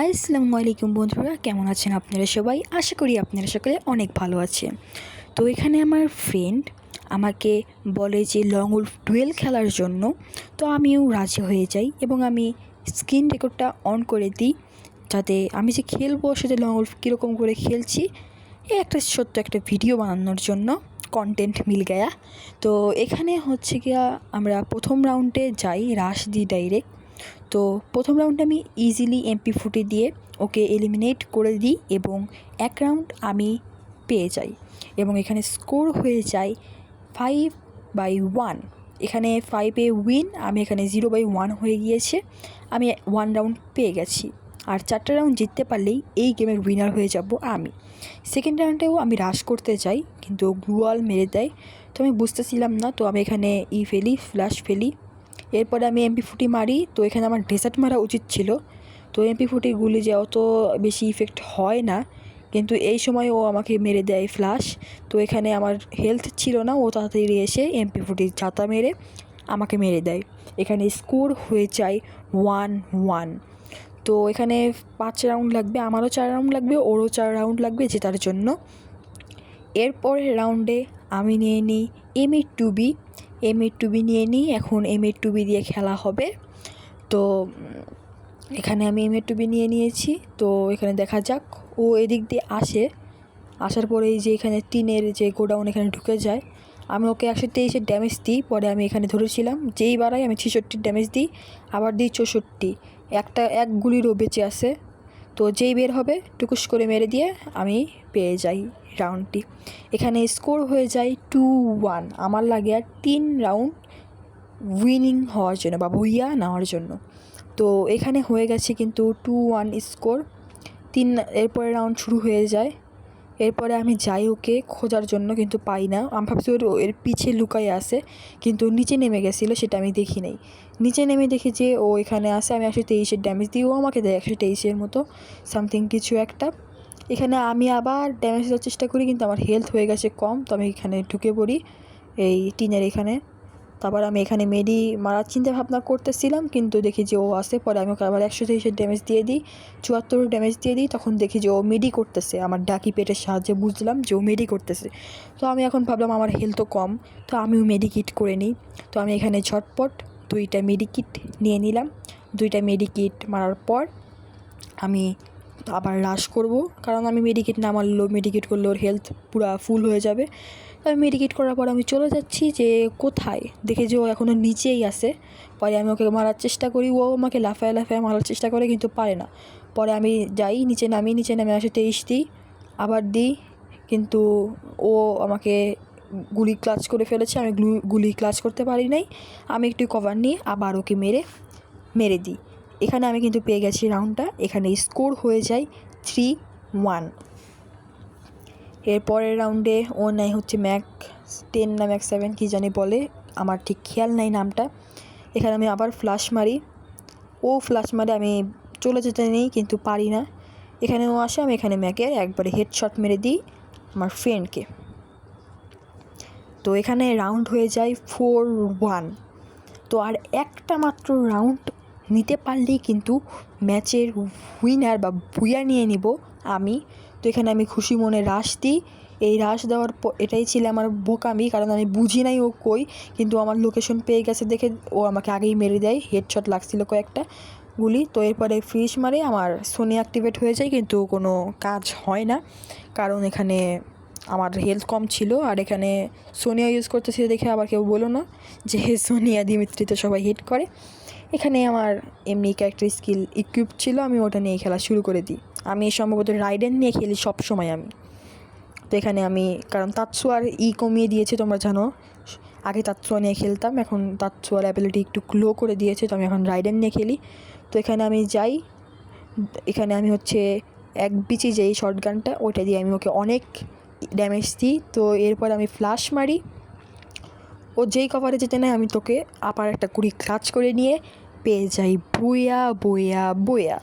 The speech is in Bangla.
আসসালামু আলাইকুম বন্ধুরা, কেমন আছেন আপনারা সবাই? আশা করি আপনারা সকলে অনেক ভালো আছেন। তো এখানে আমার ফ্রেন্ড আমাকে বলে যে লং উল্ফ ডুয়েল খেলার জন্য। তো আমিও রাজি হয়ে যাই এবং আমি স্ক্রিন রেকর্ডটা অন করে দিই, যাতে আমি যে খেলব, সেটা লং উল্ফ কীরকম করে খেলছি, এ একটা ছোট্ট একটা ভিডিও বানানোর জন্য কন্টেন্ট মিল গায়া। তো এখানে হচ্ছে গিয়া আমরা প্রথম রাউন্ডে যাই রাশ দিই ডাইরেক্ট তো প্রথম রাউন্ডে আমি ইজিলি এমপি ফুটে দিয়ে ওকে এলিমিনেট করে দিই এবং এক রাউন্ড আমি পেয়ে যাই এবং এখানে স্কোর হয়ে যায় ফাইভ বাই ওয়ান এখানে ফাইভে উইন আমি এখানে জিরো বাই ওয়ান হয়ে গিয়েছে। আমি ওয়ান রাউন্ড পেয়ে গেছি। আর চারটা রাউন্ড জিততে পারলেই এই গেমের উইনার হয়ে যাব আমি। সেকেন্ড রাউন্ডেও আমি রাশ করতে যাই, কিন্তু গ্লুয়াল মেরে দেয়। তো আমি বুঝতেছিলাম না, তো আমি এখানে ই ফেলি ফ্ল্যাশ ফেলি। এরপরে আমি এমপি ফুটি মারি, তো এখানে আমার ডেসার্ট মারা উচিত ছিল। তো এমপি ফুটি গুলি যে অত বেশি ইফেক্ট হয় না, কিন্তু এই সময় ও আমাকে মেরে দেয় ফ্লাশ তো এখানে আমার হেলথ ছিল না, ও তাড়াতাড়ি এসে এমপি ফুটি ছাতা মেরে আমাকে মেরে দেয়। এখানে স্কোর হয়ে যায় ওয়ান ওয়ান তো এখানে পাঁচ রাউন্ড লাগবে, আমারও চার রাউন্ড লাগবে, ওরও চার রাউন্ড লাগবে জেতার জন্য। এরপরের রাউন্ডে আমি নিয়ে নিই M two B M eight two B নিয়ে নিই, এখন এম এইট টু বি দিয়ে খেলা হবে। তো, এখানে আমি এম এইট টু বি নিয়ে নিয়েছি। তো, এখানে দেখা যাক। ও এদিক দিয়ে আসে। আসার পরে এই যে এখানে টিনের যে গোডাউন এখানে ঢুকে যায়। আমি ওকে একশো তেইশের ড্যামেজ দিই। পরে আমি এখানে ধরেছিলাম যেই বাড়াই আমি ছেষট্টির ড্যামেজ দিই, আবার দিই চৌষট্টি। একটা, এক গুলিরও বেঁচে আছে। তো যেই বের হবে, টুকুস করে মেরে দিয়ে আমি পেয়ে যাই রাউন্ডটি এখানে স্কোর হয়ে যায় টু ওয়ান আমার লাগে আর তিন রাউন্ড উইনিং হওয়ার জন্য বা ভুইয়া নেওয়ার জন্য। তো এখানে হয়ে গেছে কিন্তু টু ওয়ান স্কোর তিন, এরপরে রাউন্ড শুরু হয়ে যায়। এরপরে আমি যাই ওকে খোঁজার জন্য, কিন্তু পাই না। আমি ভাবছি ওর এর পিছে লুকাই আসে কিন্তু নিচে নেমে গেছিল সেটা আমি দেখি নাই। নিচে নেমে দেখি যে ও এখানে আসে আমি একশো তেইশের ড্যামেজ দিই। ও আমাকে দেয় একশো তেইশের মতো সামথিং কিছু একটা। এখানে আমি আবার ড্যামেজ দেওয়ার চেষ্টা করি, কিন্তু আমার হেলথ হয়ে গেছে কম, তো আমি এখানে ঢুকে পড়ি, এই টিনের এখানে। তারপর আমি এখানে মেডি মারার চিন্তা ভাবনা করতেছিলাম, কিন্তু দেখি যে ও আসে পরে আমি ওকে আবার একশো তেইশের ড্যামেজ দিয়ে দিই, চুয়াত্তর ড্যামেজ দিয়ে দিই, তখন দেখি যে ও মেডি করতেছে। আমার ডাকি পেটের সাহায্যে বুঝলাম যে ও মেডি করতেছে। তো আমি এখন ভাবলাম আমার হেলথও কম, তো আমিও মেডিকিট করে নিই। তো আমি এখানে ঝটপট দুইটা মেডিকিট নিয়ে নিলাম। দুইটা মেডিকিট মারার পর আমি আবার রাশ করব, কারণ আমি মেডিকেট না মারলেও মেডিকেট করলে ওর হেলথ পুরো ফুল হয়ে যাবে। আমি মেডিকেট করার পর আমি চলে যাচ্ছি যে কোথায়? দেখে যে ও এখনও নিচেই আছে। পরে আমি ওকে মারার চেষ্টা করি। ও আমাকে লাফায় লাফায় মারার চেষ্টা করে কিন্তু পারে না। পরে আমি যাই, নিচে নামি, নিচে নামে আসে তেইশ দিই আবার দিই, কিন্তু ও আমাকে গুলি ক্লাচ করে ফেলেছে। আমি গ্লু- গুলি ক্লাচ করতে পারি নাই। আমি একটু কভার নিয়ে আবার ওকে মেরে মেরে দিই। এখানে আমি কিন্তু পেয়ে গেছি রাউন্ডটা এখানে স্কোর হয়ে যায় থ্রি ওয়ান এর পরের রাউন্ডে ও নেয় হচ্ছে ম্যাক টেন না ম্যাক সেভেন কী জানি বলে, আমার ঠিক খেয়াল নাই নামটা। এখানে আমি আবার ফ্লাশ মারি। ও ফ্লাশ মারে, আমি চলে যেতে নেই, কিন্তু পারি না। এখানে ও আসে, আমি এখানে ম্যাকে একবারে হেডশট মেরে দিই আমার ফ্রেন্ডকে তো এখানে রাউন্ড হয়ে যায় ফোর ওয়ান তো আর একটা মাত্র রাউন্ড নিতে পারলেই কিন্তু ম্যাচের উইনার বা ভুইয়া নিয়ে নিব আমি। তো এখানে আমি খুশি মনে রাশ দিই। এই রাশ দেওয়ার এটাই ছিল আমার বোকামি, কারণ আমি বুঝি নাই ও কই, কিন্তু আমার লোকেশন পেয়ে গেছে দেখে ও আমাকে আগেই মেরে দেয়। হেডশট লাগছিল কয়েকটা গুলি। তো এরপরে ফ্রিজ মারে, আমার সোনি অ্যাক্টিভেট হয়ে যায়, কিন্তু কোনো কাজ হয় না। কারণ এখানে আমার হেলথ কম ছিল, আর এখানে সোনিয়া ইউজ করতেছি দেখে আবার কেউ বলো না যে সোনিয়া দিমিত্রিতে সবাই হিট করে। এখানে আমার এমনি ক্যারেক্টার স্কিল ইকুইপ ছিল, আমি ওটা নিয়ে খেলা শুরু করে দিই। আমি সম্ভবত রাইডেন নিয়ে খেলি সব সময় আমি। তো এখানে আমি, কারণ তাৎসুয়ার ই কমিয়ে দিয়েছে, তোমরা জানো। আগে তাৎসুয়া নিয়ে খেলতাম, এখন তাৎসুয়ার অ্যাবিলিটি একটু লো করে দিয়েছে, তো আমি এখন রাইডেন নিয়ে খেলি। তো এখানে আমি যাই, এখানে আমি হচ্ছে এক বিচি যেই শর্ট গানটা ওইটা দিয়ে আমি ওকে অনেক ড্যামেজ দিই। তো এরপর আমি ফ্লাশ মারি। ও যেই কভারে যেতে নেয়, আমি তোকে আবার একটা কুড়ি ক্লাচ করে নিয়ে পেয়ে যাই। বইয়া বইয়া বইয়া